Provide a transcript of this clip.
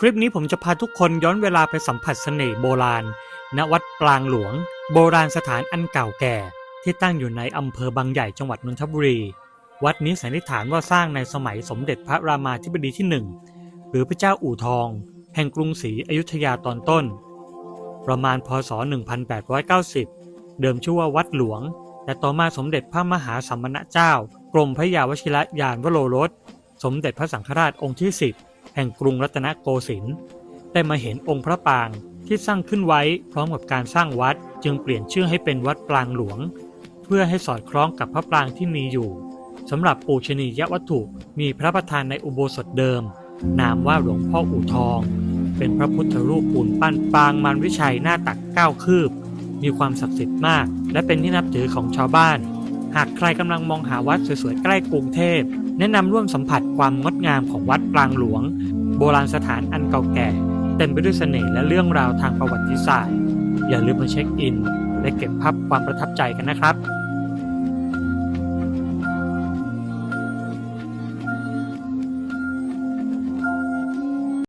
คลิปนี้ผมจะพาทุกคนย้อนเวลาไปสัมผัสเสน่ห์โบราณ ณ วัดปรางหลวง โบราณสถานอันเก่าแก่ ที่ตั้งอยู่ในอำเภอบางใหญ่จังหวัดนนทบุรี วัดนี้สันนิษฐานว่าสร้างในสมัยสมเด็จพระรามาธิบดีที่หนึ่งหรือพระเจ้าอู่ทอง แห่งกรุงศรีอยุธยาตอนต้น ประมาณพศ 1890 เดิมชื่อว่าวัดหลวง แต่ต่อมาสมเด็จพระมหาสัมมณเจ้า กรมพระยาวชิรยานวโรรส สมเด็จพระสังฆราชองค์ที่ 10 แห่งกรุงรัตนโกสินทร์ได้มาเห็นองค์พระปรางที่สร้างขึ้นไว้พร้อมกับการสร้างวัดจึงเปลี่ยนชื่อให้เป็นวัดปรางหลวง เพื่อให้สอดคล้องกับพระปรางที่มีอยู่สำหรับปูชนียวัตถุมีพระประธานในอุโบสถเดิม นามว่าหลวงพ่ออู่ทอง เป็นพระพุทธรูปปูนปั้นปางมารวิชัยหน้าตักเก้าคืบ มีความศักดิ์สิทธิ์มาก และเป็นที่นับถือของชาวบ้าน หากใครกำลังมองหาวัดสวยๆใกล้กรุงเทพ แนะนำร่วมสัมผัสความงดงามของวัดปรางหลวง โบราณสถานอันเก่าแก่ เต็มไปด้วยเสน่ห์และเรื่องราวทางประวัติศาสตร์ อย่าลืมมาเช็คอิน และเก็บภาพความประทับใจกันนะครับ